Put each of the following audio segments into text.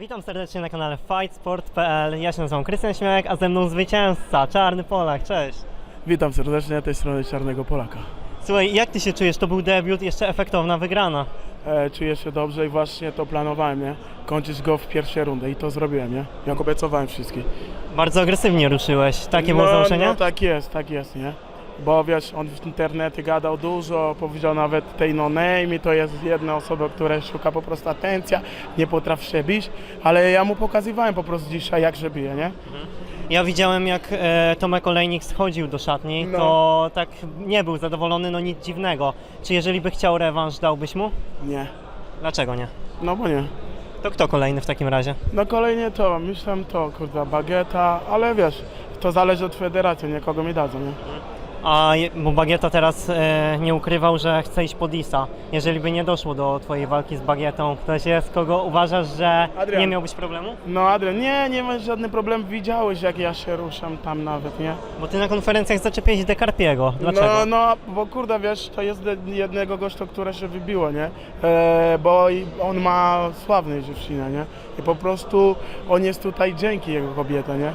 Witam serdecznie na kanale fightsport.pl. Ja się nazywam Krystian Śmiałek, a ze mną zwycięzca, Czarny Polak. Cześć. Witam serdecznie tej strony Czarnego Polaka. Słuchaj, jak ty się czujesz? To był debiut, jeszcze efektowna wygrana. E, czuję się dobrze i właśnie to planowałem, nie? Kończyć go w pierwszej rundę i to zrobiłem, nie? Jak obiecowałem wszystkich. Bardzo agresywnie ruszyłeś. Takie było no, założenie? No tak jest, tak jest, nie? Bo wiesz, on w internecie gadał dużo, powiedział nawet tej no name to jest jedna osoba, która szuka po prostu atencja, nie potrafi się bić, ale ja mu pokazywałem po prostu dzisiaj jak się bije, nie? Ja widziałem jak e, Tomek Olejnik schodził do szatni, No. to tak nie był zadowolony, no nic dziwnego. Czy jeżeli by chciał rewanż, dałbyś mu? Nie. Dlaczego nie? No bo nie. To kto kolejny w takim razie? No kolejnie to, myślę to, kurde, bagieta, ale wiesz, to zależy od federacji, nie kogo mi dadzą, nie? A je- bo Bagieta teraz e, nie ukrywał, że chce iść po Disa. Jeżeli by nie doszło do twojej walki z Bagietą, ktoś jest, kogo uważasz, że Adrian. nie miałbyś problemu? No Adrian, nie, nie ma żadnych problem, widziałeś jak ja się ruszam tam nawet, nie? Bo ty na konferencjach zaczepiłeś Dekarpiego. Dlaczego? No, no, bo kurde, wiesz, to jest de- jednego gościa, które się wybiło, nie? E, bo i on ma sławną dziewczynę, nie? I po prostu on jest tutaj dzięki jego kobieta, nie?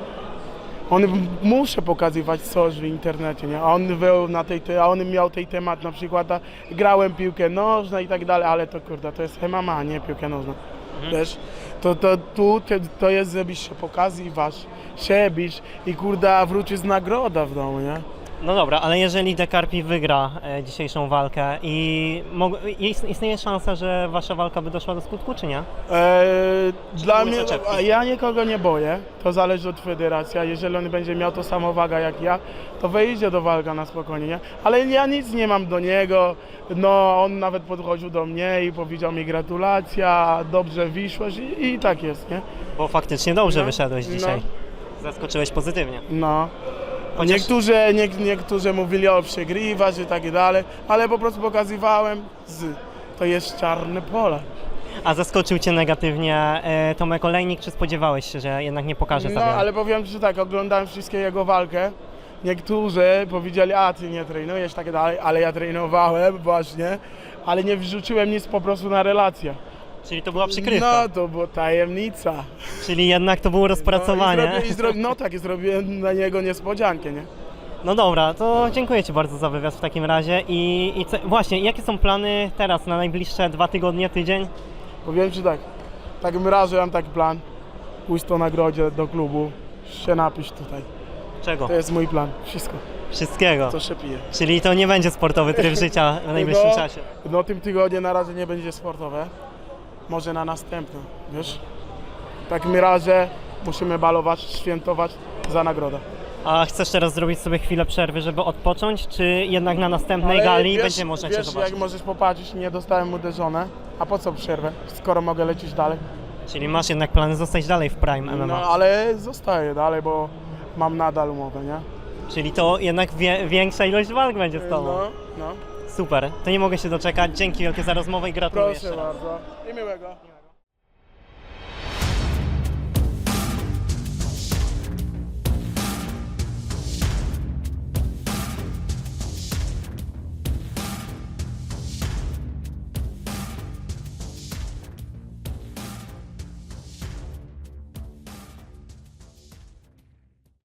On muszę pokazywać coś w internecie, nie? A on był na tej, te- a on miał tej temat na przykład, a grałem piłkę nożną i tak dalej, ale to kurde, to jest MMA, nie piłka nożna. Wiesz, to, to tu te- to jest, żebyś się pokazywać, siebisz i kurde, wrócisz z nagroda w domu, nie? No dobra, ale jeżeli Dekarpi wygra e, dzisiejszą walkę i mog- ist- istnieje szansa, że wasza walka by doszła do skutku, czy nie? Eee, dla były mnie, zaczepki? a ja nikogo nie boję, to zależy od federacji, a jeżeli on będzie miał to samo waga jak ja, to wejdzie do walka na spokojnie, nie? Ale ja nic nie mam do niego, no on nawet podchodził do mnie i powiedział mi gratulacja, dobrze wyszłeś i, i tak jest, nie? Bo faktycznie dobrze No, wyszedłeś no. dzisiaj. Zaskoczyłeś pozytywnie. No. Chociaż- Niektórzy, nie, niektórzy mówili o przegrywać i tak dalej, ale po prostu pokazywałem, z, to jest czarne pole. A zaskoczył cię negatywnie e, Tomek Olejnik, czy spodziewałeś się, że jednak nie pokaże No, ale powiem Ci tak, oglądałem wszystkie jego walkę. Niektórzy powiedzieli, a ty nie trenujesz, tak dalej, ale ja trenowałem właśnie, ale nie wrzuciłem nic po prostu na relację. Czyli to była przykrywka. No, to była tajemnica. Czyli jednak to było rozpracowanie. No, i zrobię, i zro... no tak, i zrobiłem na niego niespodziankę, nie? No dobra, to dziękuję Ci bardzo za wywiad w takim razie. I, i co, właśnie, jakie są plany teraz na najbliższe dwa tygodnie, tydzień? Powiem Ci tak, w takim razie mam taki plan, pójść to nagrodzie do klubu, się napić tutaj. Czego? To jest mój plan, wszystko, Wszystkiego. co się pije. Czyli to nie będzie sportowy tryb życia w najbliższym No, czasie. No tym tygodniu na razie nie będzie sportowe. Może na następnym, wiesz? W takim razie musimy balować, świętować za nagrodę. A chcesz teraz zrobić sobie chwilę przerwy, żeby odpocząć, czy jednak na następnej gali wiesz, będzie można Cię wiesz, zobaczyć? jak możesz popatrzeć, nie dostałem uderzone. A po co przerwę, skoro mogę lecieć dalej? Czyli masz jednak plany zostać dalej w Prime MMA. No ale zostaję dalej, bo mam nadal umowę, nie? Czyli to jednak wie, większa ilość walk będzie z Tobą. No, no. Super, to nie mogę się doczekać. Dzięki wielkie za rozmowę i gratuluję Proszę jeszcze raz. bardzo. I miłego.